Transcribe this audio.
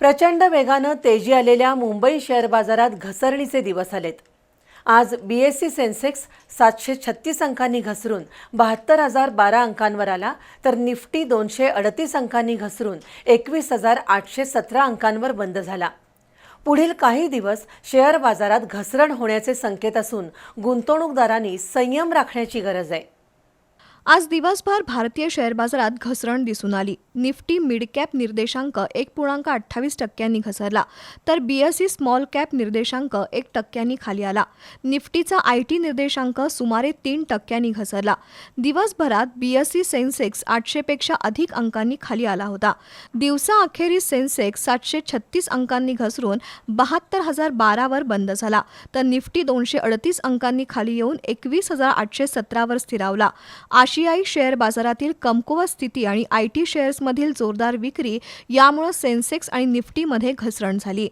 प्रचंड वेगानं तेजी आलेल्या मुंबई शेअर बाजारात घसरणीचे दिवस आलेत. आज बी एस सी सेन्सेक्स सातशे छत्तीस अंकांनी घसरून बहात्तर हजार बारा अंकांवर आला तर निफ्टी दोनशे अडतीस अंकांनी घसरून एकवीस हजार आठशे सतरा अंकांवर बंद झाला. पुढील काही दिवस शेअर बाजारात घसरण होण्याचे संकेत असून गुंतवणूकदारांनी संयम राखण्याची गरज आहे. आज दिवसभर भारतीय शेअर बाजारात घसरण दिसून आली. निफ्टी मिड कॅप निर्देशांक एक पूर्णांक अठ्ठावीस टक्क्यांनी घसरला तर बीएसई स्मॉल कॅप निर्देशांक एक टक्क्यांनी खाली आला. निफ्टीचा आय टी निर्देशांक सुमारे तीन टक्क्यांनी घसरला. दिवसभरात बीएसई सेन्सेक्स आठशेपेक्षा अधिक अंकांनी खाली आला होता. दिवसा अखेरीस सेन्सेक्स सातशे छत्तीस अंकांनी घसरून बहात्तर हजार बारावर बंद झाला तर निफ्टी दोनशे अडतीस अंकांनी खाली येऊन एकवीस हजार आठशे सतरावर स्थिरावला. आशियाई शेअर बाजारातील कमकुवत स्थिती आणि आयटी शेअर्समधील जोरदार विक्री यामुळे सेन्सेक्स आणि निफ्टीमध्ये घसरण झाली.